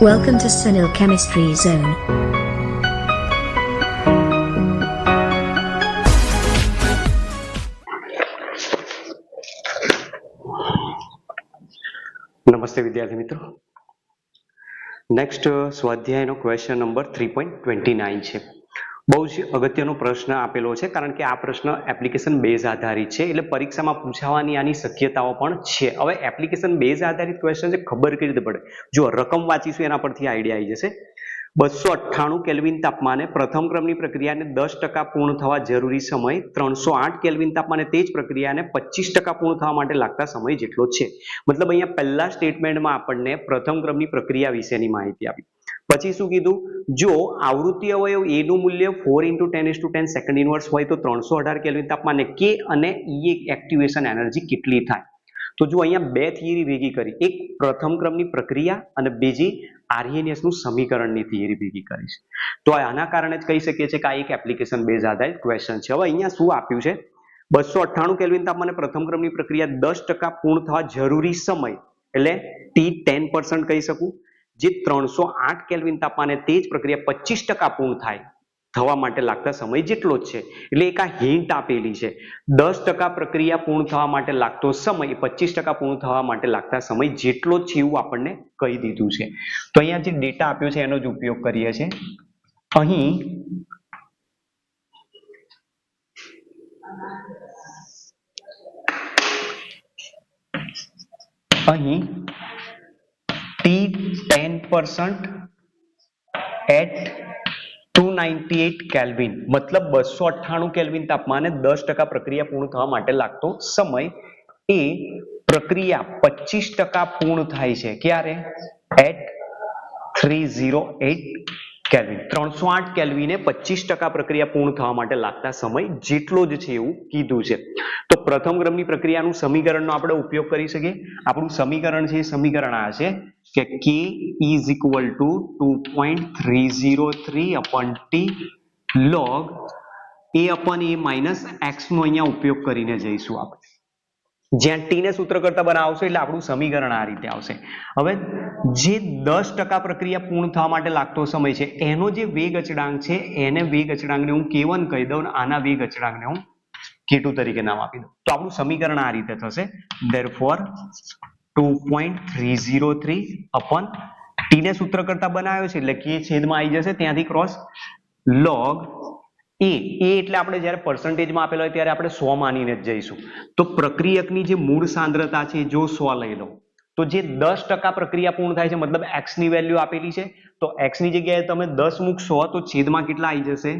Welcome to Sunil Chemistry Zone. નમસ્તે વિદ્યાર્થી મિત્રો next સ્વાધ્યાયનો question number three point twenty nine છે બહુ જ અગત્યનો પ્રશ્ન આપેલો છે, કારણ કે આ પ્રશ્ન એપ્લિકેશન બેઝ આધારિત છે, એટલે પરીક્ષામાં પૂછાવાની આની શક્યતાઓ પણ છે. હવે એપ્લિકેશન બેઝ આધારિત ક્વેશ્ચન છે, ખબર કઈ રીતે પડે? જો રકમ વાંચીશું, એના પરથી આઈડિયા આવી જશે. બસો અઠ્ઠાણું કેલ્વિન તાપમાને પ્રથમ ક્રમની પ્રક્રિયાને દસ ટકા પૂર્ણ થવા જરૂરી સમય, ત્રણસો આઠ કેલ્વિન તાપમાને તે જ પ્રક્રિયાને પચીસ ટકા પૂર્ણ થવા માટે લાગતા સમય જેટલો છે. મતલબ અહીંયા પહેલા સ્ટેટમેન્ટમાં આપણને પ્રથમ ક્રમની પ્રક્રિયા વિશેની માહિતી આપી. પછી શું કીધું? જો આવૃત્તિ અવયવ એ નું મૂલ્ય four into ten is to ten second inverse હોય તો ત્રણસો અઢાર કેલ્વિન તાપમાને કે અને ઈ એક્ટિવેશન એનર્જી કેટલી થાય? તો જો અહીંયા બે થિયરી ભેગી કરી, એક પ્રથમ ક્રમની પ્રક્રિયા અને બીજી આર્યનએસનું સમીકરણની થિયરી ભેગી કરી છે. તો આના કારણે જ કહી શકીએ છીએ કે આ એક એપ્લિકેશન બેઝ આધારિત ક્વેશ્ચન છે. હવે અહીંયા શું આપ્યું છે? બસો અઠ્ઠાણું કેલ્વિન તાપમાને પ્રથમ ક્રમની પ્રક્રિયા દસ ટકા પૂર્ણ થવા જરૂરી સમય, એટલે ટી ટેન પર્સન્ટ કહી શકું. જે ત્રણસો આઠ કેલ્વિન તાપમાને તે જ પ્રક્રિયા પચીસ ટકા પૂર્ણ થાય. થવા માટે લાગતા સમય જેટલો જ છે. એટલે એક આ હિન્ટ આપેલી છે. દસ ટકા પ્રક્રિયા પૂર્ણ થવા માટે લાગતો સમય પચીસ ટકા પૂર્ણ થવા માટે લાગતા સમય જેટલો જ છે એવું આપણને કહી દીધું છે. તો અહીંયા જે ડેટા આપ્યો છે, એનો જ ઉપયોગ કરીએ છીએ. અહીં અહીં percent at two ninety eight kelvin મતલબ બસો અઠ્ઠાણું કેલ્વિન તાપમાને દસ ટકા પ્રક્રિયા પૂર્ણ થવા માટે લાગતો સમય. એ પ્રક્રિયા પચીસ ટકા પૂર્ણ થાય છે. ક્યારે? At three zero eight kelvin ત્રણસો આઠ કેલ્વિને પચીસ ટકા પ્રક્રિયા પૂર્ણ થવા માટે લાગતા સમય જેટલો જ છે એવું કીધું છે. તો પ્રથમ ક્રમની પ્રક્રિયાનું સમીકરણનો આપણે ઉપયોગ કરી શકીએ. આપણું સમીકરણ છે એ સમીકરણ આ છે કે k is equal to two point three zero three upon T log a upon a minus એક્સનો અહીંયા ઉપયોગ કરીને જઈશું આપણે. જ્યાં ટીને સૂત્ર કરતા બનાવશો એટલે આપણું સમીકરણ આ રીતે આવશે. હવે જે દસ ટકા પ્રક્રિયા પૂર્ણ થવા માટે લાગતો સમય છે, એનો જે વેગ અચળાંક છે, એને વેગ અચળાંકને હું કેવન કહી દઉં આના વેગ અચળાંકને હું કેટુ તરીકે નામ આપી દઉં. તો આપણું સમીકરણ આ રીતે થશે. Therefore two point three zero three upon T ને સૂત્ર કરતા બનાવ્યો છે એટલે કે છેદમાં આવી જશે. ત્યાંથી ક્રોસ log એ એ એટલે આપણે જ્યારે પર્સન્ટેજમાં આપેલો હોય ત્યારે આપણે સો માનીને જ જઈશું. તો પ્રક્રિયકની જે મૂળ સાંદ્રતા છે જો સો લઈ લો, તો જે દસ ટકા પ્રક્રિયા પૂર્ણ થાય છે, મતલબ એક્સની વેલ્યુ આપેલી છે, તો એક્સની જગ્યાએ તમે દસ મૂકશો તો છેદમાં કેટલા આવી જશે?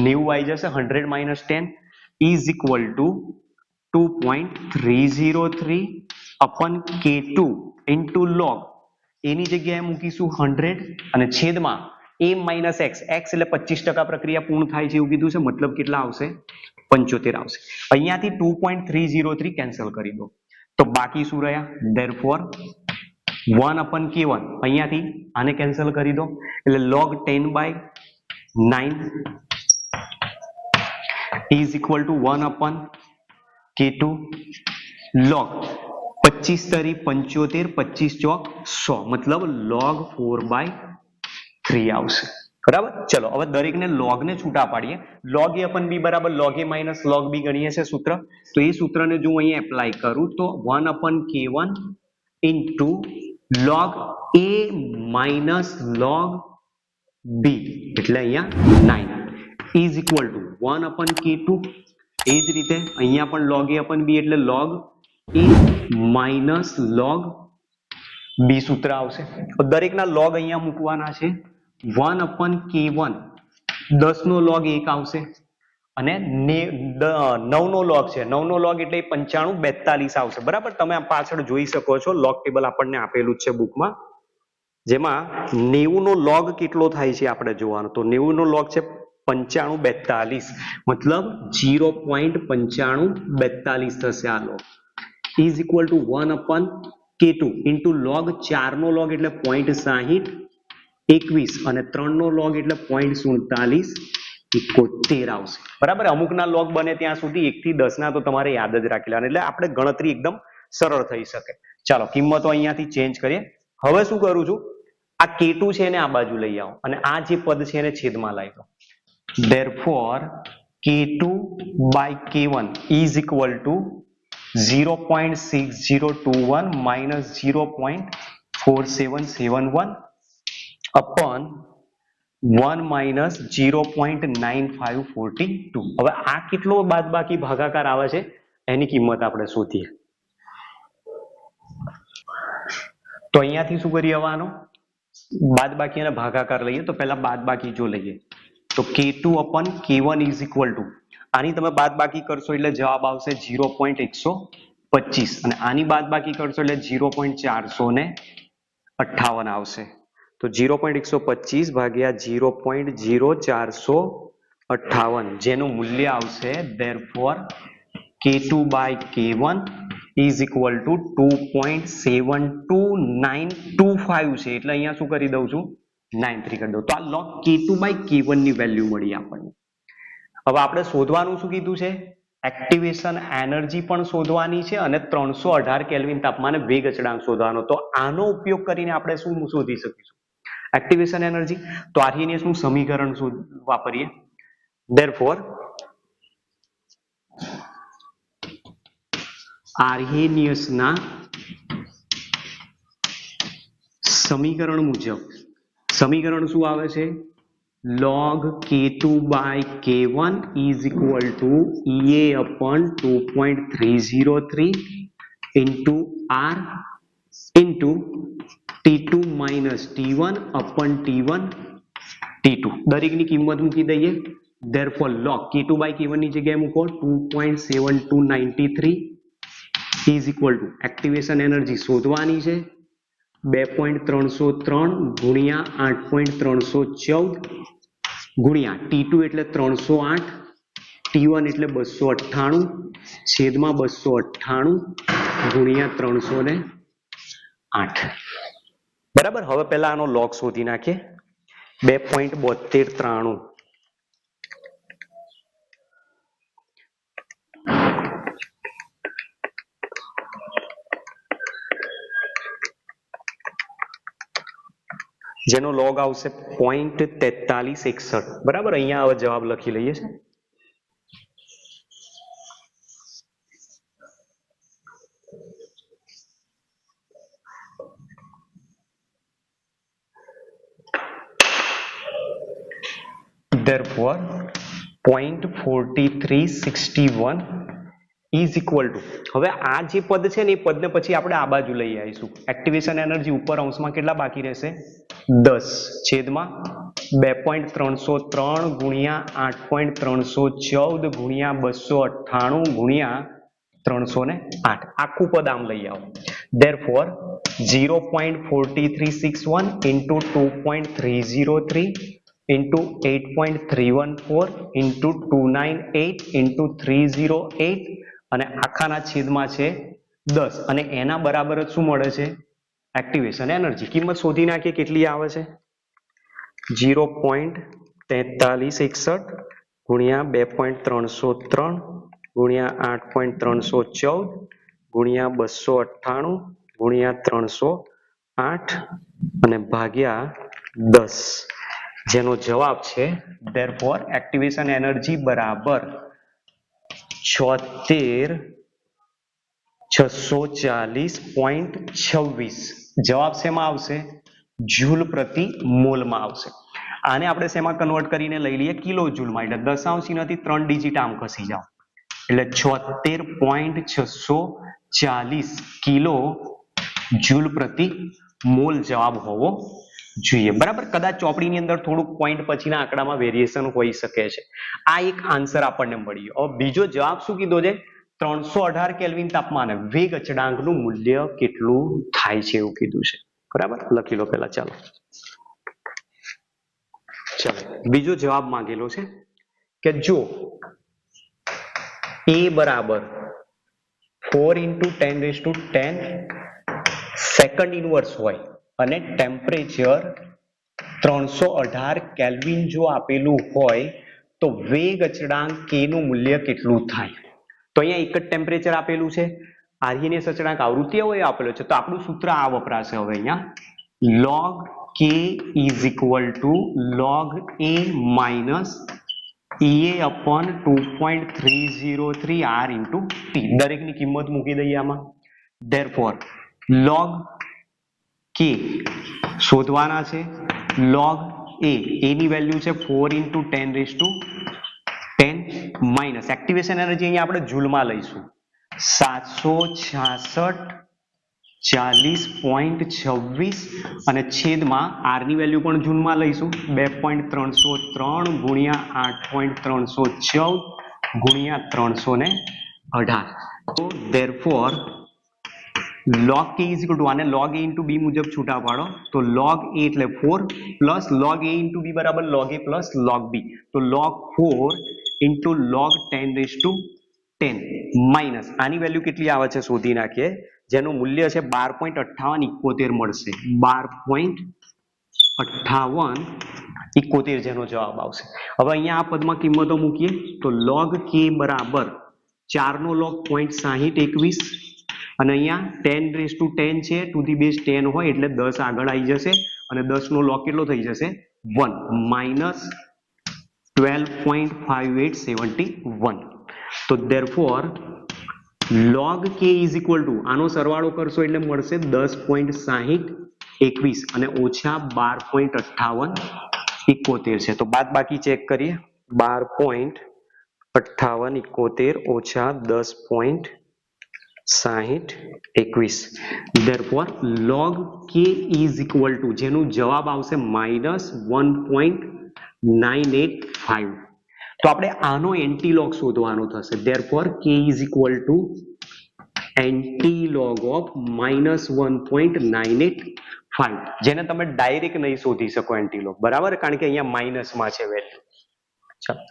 નેવું આવી જશે hundred minus ten is equal to two point three zero three upon k two into log એની જગ્યાએ મૂકીશું હંડ્રેડ અને છેદમાં a માઇનસ એક્સ એક્સ એટલે પચીસ ટકા પ્રક્રિયા પૂર્ણ થાય છે એવું કીધું છે. મતલબ કેટલા આવશે? પંચોતેર આવશે. અહીંયાથી two point three zero three cancel કરી દો. તો બાકી શું રહ્યા? Therefore one upon k one અહીંયાથી આને કેન્સલ કરી દો. એટલે log ten by nine is equal to one upon k two log. પચીસ તરી પંચોતેર, પચીસ ચોક સો. મતલબ log ફોર બાય થ્રી આવશે. બરાબર? ચલો, હવે દરેકને લોગને છૂટા પાડીએ. લોગ એ અપન બી બરાબર log a minus log b ગણીએ છે સૂત્ર. તો એ સૂત્રને જો હું અહીંયા એપ્લાય કરું, તો one upon k one into log a minus log b એટલે અહીંયા nine is equal to one upon k two એ જ રીતે અહીંયા પણ લોગ એ અપન બી એટલે log a minus log b સૂત્ર આવશે. દરેકના લોગ અહીંયા મૂકવાના છે. વન અપન કે વન દસ નો log એક આવશે અને ને- દ- નવ નો log છે. નવ નો log એટલે પંચાણું બેતાલીસ આવશે. બરાબર? તમે આ પાછળ જોઈ શકો છો. લોગ ટેબલ આપણને આપેલું છે બુકમાં જેમાં નેવું નો log કેટલો થાય છે આપણે જોવાનું. તો નેવું નો log છે પંચાણું બેતાલીસ. મતલબ જીરો પોઈન્ટ પંચાણું બેતાલીસ થશે આ log is equal to one upon k two into log ચાર નો લોગ એટલે પોઈન્ટ સાહીઠ એકવીસ અને ત્રણ નો લોગ એટલે પોઈન્ટ સુડતાલીસ ઇકોતેર આવશે. બરાબર? અમુકના લોગ બને ત્યાં સુધી એક થી દસ ના તો તમારે યાદ જ રાખી લેવાના. એટલે આપણે ગણતરી એકદમ સરળ થઈ શકે. ચાલો, કિંમતો અહીંયાથી ચેન્જ કરીએ. હવે શું કરું છું? આ કેટું છે એને આ બાજુ લઈ આવો અને આ જે પદ છે એને છેદમાં લાવી દો. Therefore k2 by k1 is equal to 0.6021 minus 0.4771 upon 1 minus 0.9542 હવે આ કેટલો બાદબાકી ભાગાકાર આવે છે? એની કિંમત આપણે શોધીએ. તો અહીંયાથી શું કરી આવવાનો બાદબાકી અને ભાગાકાર લઈએ તો પહેલા બાદબાકી જો લઈએ. તો k two upon k one is equal to આની તમે બાદબાકી કરશો એટલે જવાબ આવશે ઝીરો પોઈન્ટ એકસો પચીસ. અને આની બાદબાકી કરશો એટલે ઝીરો પોઈન્ટ ચારસો ને અઠ્ઠાવન આવશે. તો ઝીરો પોઈન્ટ એકસો પચીસ ભાગ્યા ઝીરો પોઈન્ટ ઝીરો ચારસો અઠાવન જેનું મૂલ્ય આવશે therefore k two by k one is equal to two point seven two nine two five છે. એટલે અહીંયા શું કરી દઉં છું? નાઇન થ્રી કરી દઉં. તો આ લોગ કે ટુ બાય કે વનની વેલ્યુ મળી આપણને. હવે આપણે શોધવાનું શું કીધું છે? એક્ટિવેશન એનર્જી પણ શોધવાની છે અને ત્રણસો અઢાર કેલ્વિન તાપમાને વેગ અચળાંક શોધવાનો. તો આનો ઉપયોગ કરીને આપણે શું શોધી શકીશું? એક્ટિવેશન એનર્જી તો આર્હિનિયસનું સમીકરણ શું વાપરીએ? Therefore આર્હેનિયસ સમીકરણ મુજબ, સમીકરણ શું આવે છે? Log k2 by k1 is equal to ea upon 2.303 into r into t2 minus t1 upon t1 t2 દરેકની કિંમત મૂકી દઈએ. Therefore, log k2 by k1 ની જગ્યાએ મૂકો. 2.7293 is equal to activation energy શોધવાની છે. બે પોઈન્ટ ત્રણસો ત્રણ ગુણ્યા આઠ પોઈન્ટ ત્રણસો ચૌદ ગુણ્યા ટી ટુ એટલે ત્રણસો આઠ ટી વન એટલે બસો અઠ્ઠાણું, છેદમાં બસો અઠ્ઠાણું ગુણ્યા ત્રણસો ને આઠ. બરાબર? હવે પહેલા આનો લોગ શોધી નાખીએ. બે પોઈન્ટ બોતેર ત્રાણું. જેનો લોગ આવશે પોઈન્ટ તેતાલીસ એકસઠ. બરાબર? અહીંયા હવે જવાબ લખી લઈએ. છે therefore, point forty three sixty one is equal to. હવે આ જે પદ છે ને એ પદને પછી આપણે આ બાજુ લઈ આવીશું. એક્ટિવેશન એનર્જી ઉપર અંશમાં કેટલા બાકી રહેશે? દસ. છેદમાં બે પોઈન્ટ ત્રણસો ત્રણ ગુણ્યા આઠ પોઈન્ટ ત્રણસો ચૌદ ગુણ્યા બસો અઠ્ઠાણું ગુણ્યા ત્રણસો ને આઠ. આખું પદ આમ લઈ આવો. Therefore zero point forty three six one into two point three zero three nine eight into three zero eight અને આખાના છેદમાં છે દસ. અને એના બરાબર જ શું મળે છે? એક્ટિવેશન એનર્જી કિંમત શોધી નાખીએ કેટલી આવે છે? ઝીરો પોઈન્ટ તેતાલીસ એકસઠ ગુણ્યા બે પોઈન્ટ ત્રણસો ત્રણ, ગુણ્યા આઠ પોઈન્ટ ત્રણસો ચૌદ, ગુણ્યા બસો અઠ્ઠાણું, ગુણ્યા ત્રણસો આઠ અને ભાગ્યા દસ. જેનો જવાબ છે ધેરફોર એક્ટિવેશન એનર્જી બરાબર છોતેર છસો ચાલીસ પોઈન્ટ છવ્વીસ. જવાબ શેમાં આવશે? જૂલ પ્રતિ મોલમાં આવશે. આને આપણે શેમાં કન્વર્ટ કરીને લઈ લઈએ? કિલો જૂલમાં એટલે દશાંશ નથી, ત્રણ ડિજિટ આમ ખસી જાઓ. એટલે છોતેર પોઈન્ટ છસો ચાલીસ કિલો જૂલ પ્રતિ મોલ જવાબ હોવો જોઈએ. બરાબર? કદાચ ચોપડીની અંદર થોડુંક પોઈન્ટ પછીના આંકડામાં વેરિએશન હોઈ શકે છે. આ એક આન્સર આપણને મળ્યો હવે બીજો જવાબ શું કીધો છે? ત્રણસો અઢાર કેલ્વિન તાપમાને. વેગ અચળાંકનું મૂલ્ય કેટલું થાય છે એવું કીધું છે. બરાબર? લખી લો પેલા ચાલો. ચાલો. બીજો જવાબ માંગેલો છે કે જો એ બરાબર four into ten raise to ten second inverse હોય અને ટેમ્પરેચર ત્રણસો અઢાર કેલ્વિન જો આપેલું હોય, તો વેગ અચળાંક કે નું મૂલ્ય કેટલું થાય? તો અહીંયા એક જ ટેમ્પરેચર આપેલું છે. આર્હિનિયસ અચળાંક આવૃત્તિ હોય આપેલો છે. તો આપણું સૂત્ર આ વપરાશે હવે અહીંયા. Log k is equal to log a minus Ea upon two point three zero three R into T દરેકની કિંમત મૂકી દઈએ આમાં. ધેરફોર લોગ કે શોધવાના છે. લોગ એ એની વેલ્યુ છે four into ten raise to ten minus activation energy અહીંયા આપણે જૂલમાં લઈશું. સાતસો છાસઠ, ચાલીસ પોઈન્ટ છવ્વીસ અને છેદમાં આરની વેલ્યુ પણ જૂનમાં લઈશું. બે પોઈન્ટ ત્રણસો ત્રણ ગુણ્યા આઠ પોઈન્ટ ત્રણસો ચૌદ ગુણ્યા ત્રણસો ને અઢાર. તો therefore log k is equal to આને લોગ એ ઇન્ટુ બી મુજબ છૂટા પાડો. તો લોગ એ એટલે four plus log a into b બરાબર log a plus log b તો log four into log ten raise to ten minus આની વેલ્યુ કેટલી આવે છે? શોધી નાખીએ. જેનું મૂલ્ય છે બાર પોઈન્ટ અઠ્ઠાવન ઇકોતેર મળશે. બાર પોઈન્ટ અઠ્ઠાવન ઇકોતેર જેનો જવાબ આવશે. હવે અહીંયા આ પદમાં કિંમતો મૂકીએ. તો લોગ કે બરાબર ચારનો લોગ પોઈન્ટ સાહીઠ એકવીસ અને અહીંયા ટેન રેસ ટુ ટેન છે ટુ ધી બેઝ ટેન હોય એટલે દસ આગળ આવી જશે અને દસ નો log કેટલો થઈ જશે? One minus twelve point five eight seventy one તો therefore log k is equal to આનો સરવાળો કરશો એટલે મળશે દસ પોઈન્ટ સાહીઠ એકવીસ અને ઓછા બાર પોઈન્ટ અઠ્ઠાવન ઇકોતેર છે. તો બાદ બાકી ચેક કરીએ. બાર પોઈન્ટ અઠ્ઠાવન ઇકોતેર ઓછા દસ પોઈન્ટ સાહીઠ એકવીસ. Therefore log k is equal to જેનું જવાબ આવશે minus one point nine eight five તો આપણે આનો એન્ટીલોગ શોધવાનો થશે. Therefore k is equal to antilog of minus one point nine eight five જેને તમે ડાયરેક્ટ નહીં શોધી શકો એન્ટીલોગ બરાબર? કારણ કે અહીંયા માઇનસમાં છે વેલ્યુ ચાલો.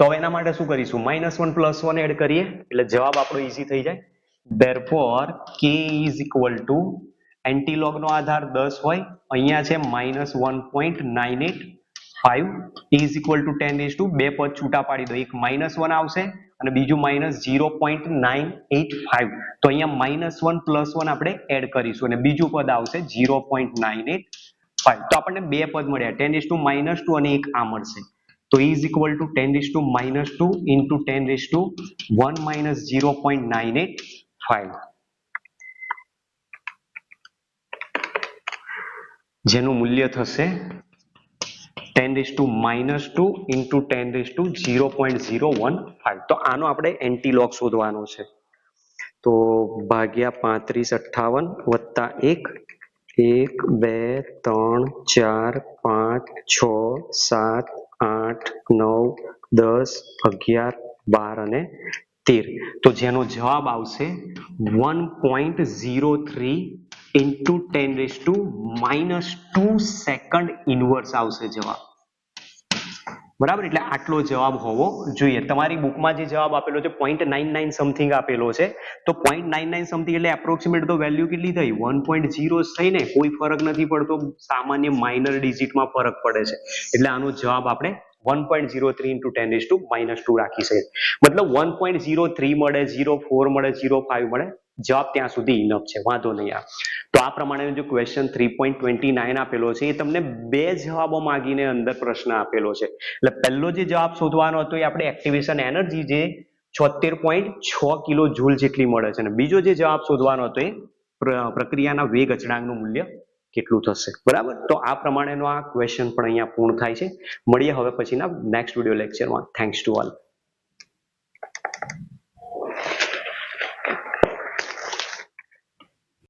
તો હવે એના માટે શું કરીશું? Minus one plus one add કરીએ, એટલે જવાબ આપણો ઈઝી થઈ જાય. Therefore કે ઇઝ ઇક્વલ ટુ એન્ટીલોગ નો આધાર દસ હોય, અહીંયા છે minus one point nine eight five is equal to ten is to બે પદ છૂટા પાડી દો. એક માઇનસ વન આવશે અને બીજું minus zero point nine eight five તો અહીંયા માઇનસ વન પ્લસ વન આપણે એડ કરીશું અને બીજું પદ આવશે zero point nine eight five તો આપણને બે પદ મળ્યા. Ten is to minus two અને એક આ મળશે. તો ten is to minus two into ten is to one minus zero point nine eight five જેનું મૂલ્ય થશે ten raise to minus two into ten raise to zero point zero one five તો આનો આપણે એન્ટીલોક શોધવાનો છે. તો ભાગ્યા પાંત્રીસ અઠ્ઠાવન વત્તા એક એક, બે, ત્રણ, ચાર, પાંચ, છ, સાત, આઠ, નવ, દસ, અગિયાર, બાર અને તેર. તો જેનો જવાબ આવશે one point zero three into ten raise to minus two second inverse આવશે જવાબ. બરાબર? એટલે આટલો જવાબ હોવો જોઈએ. તમારી બુકમાં જે જવાબ આપેલો છે પોઈન્ટ નાઇન નાઇન સમથિંગ આપેલો છે. તો પોઈન્ટ નાઇન નાઇન સમથિંગ એટલે એપ્રોક્સિમેટ તો વેલ્યુ કેટલી થઈ? વન પોઈન્ટ ઝીરો થઈને કોઈ ફરક નથી પડતો. સામાન્ય માઇનર ડિજિટમાં ફરક પડે છે. એટલે આનો જવાબ આપણે one point zero three into ten is to minus two રાખી શકીએ. મતલબ વન પોઈન્ટ ઝીરો થ્રી મળે ઝીરો ફોર મળે ઝીરો ફાઈવ મળે. જવાબ ત્યાં સુધી ઇનફ છે, વાંધો નહીં આ. તો આ પ્રમાણેનો જો question three point twenty nine આપેલો છે, એ તમને બે જવાબો માગીને અંદર પ્રશ્ન આપેલો છે. એટલે પહેલો જે જવાબ શોધવાનો હતો, એ આપણે એક્ટિવેશન એનર્જી જે છોતેર પોઈન્ટ છ કિલો જૂલ જેટલી મળે છે. અને બીજો જે જવાબ શોધવાનો હતો, એ પ્ર- પ્રક્રિયાના વેગ અચળાંકનું મૂલ્ય કેટલું થશે. બરાબર? તો આ પ્રમાણેનો આ ક્વેશ્ચન પણ અહીંયા પૂર્ણ થાય છે. મળીએ હવે પછીના નેક્સ્ટ વીડિયો લેક્ચરમાં થેન્ક્સ ટુ ઓલ